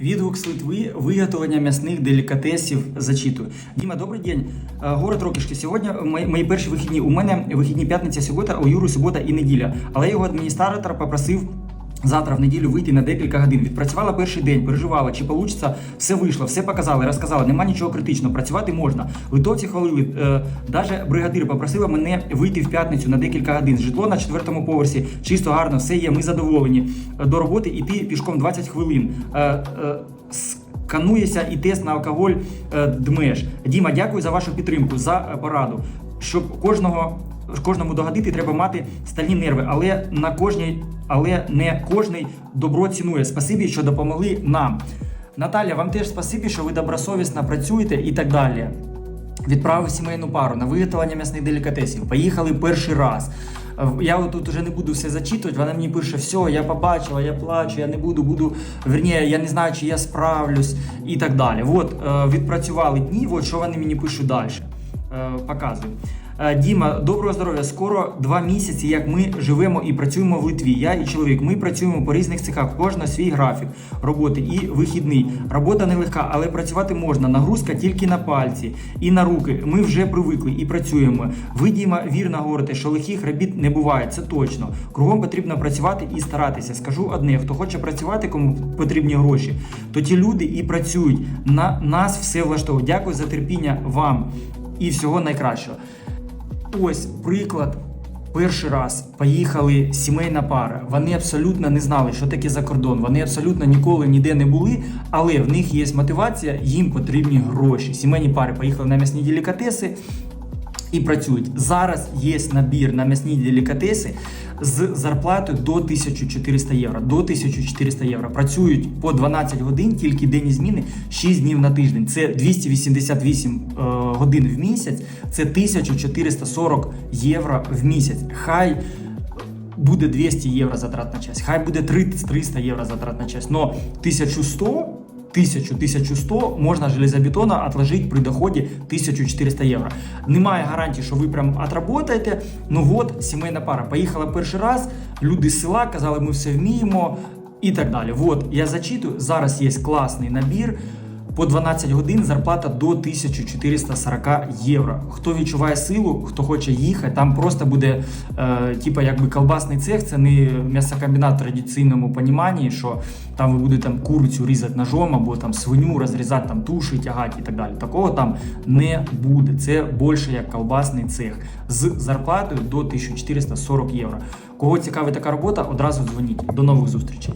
Відгук з Литви виготовлення м'ясних делікатесів зачитую. Діма, добрий день. Е, Город Рокішки. Сьогодні мої, перші вихідні. У мене вихідні п'ятниця, субота, у Юру субота і неділя. Але його адміністратор попросив. Завтра в неділю вийти на декілька годин. Відпрацювала перший день, переживала, чи вийде, все вийшло, все показали, розказала. Нема нічого критичного, працювати можна. Литовці хвалили. Е, даже бригадир попросила мене вийти в п'ятницю на декілька годин. Житло на четвертому поверсі, чисто гарно, все є. Ми задоволені. Е, До роботи йти пішком 20 хвилин. Е, е, скануєшся і тест на алкоголь е, дмеш. Діма, дякую за вашу підтримку, за е, пораду. Щоб кожного кожному догодити, треба мати стальні нерви, але на кожній, але не кожний добро цінує. Спасибі, що допомогли нам. Наталя, вам теж спасибі, що ви добросовісно працюєте і так далі. Відправив сімейну пару на виготовлення м'ясних делікатесів. Поїхали перший раз. Я тут вже не буду все зачитувати. Вона мені пише, все, я побачила, я плачу, я не буду, буду. Верніше, я не знаю, чи я справлюсь і так далі. От е, відпрацювали дні, от що вони мені пишуть далі. Е, Показую. Е, Діма, доброго здоров'я. Скоро два місяці, як ми живемо і працюємо в Литві. Я і чоловік. Ми працюємо по різних цехах. Кожна свій графік роботи і вихідний. Робота нелегка, але працювати можна. Нагрузка тільки на пальці і на руки. Ми вже привикли і працюємо. Ви, Діма, вірно говорите, що лихих робіт не буває. Це точно. Кругом потрібно працювати і старатися. Скажу одне: хто хоче працювати, кому потрібні гроші, то ті люди і працюють. На нас все влаштовує. Дякую за терпіння вам і всього найкращого. Ось приклад. Перший раз поїхали сімейна пара. Вони абсолютно не знали, що таке за кордон. Вони абсолютно ніколи ніде не були, але в них є мотивація, їм потрібні гроші. Сімейні пари поїхали на м'ясні делікатеси і працюють. Зараз є набір на м'ясні делікатеси з зарплатою до 1400 євро. До 1400 євро. Працюють по 12 годин, тільки день зміни 6 днів на тиждень. Це 288 е, годин в місяць, це 1440 євро в місяць. Хай буде 200 євро затрат на час, хай буде 300 євро затрат на час, но 1100 1000-1100 можна железобетона отложить при доході 1400 євро. Немає гарантії, що ви прям отработаєте. Ну от сімейна пара поїхала перший раз, люди з села казали, ми все вміємо і так далі. От я зачитую. Зараз є класний набір. По 12 годин зарплата до 1440 євро. Хто відчуває силу, хто хоче їхати, там просто буде е, типа якби колбасний цех, це не м'ясокомбінат в традиційному поніманні, що там ви будете там курицю різати ножом або там свиню розрізати, там туші тягати і так далі. Такого там не буде. Це більше як колбасний цех з зарплатою до 1440 євро. Кого цікавить така робота, одразу дзвоніть. До нових зустрічей.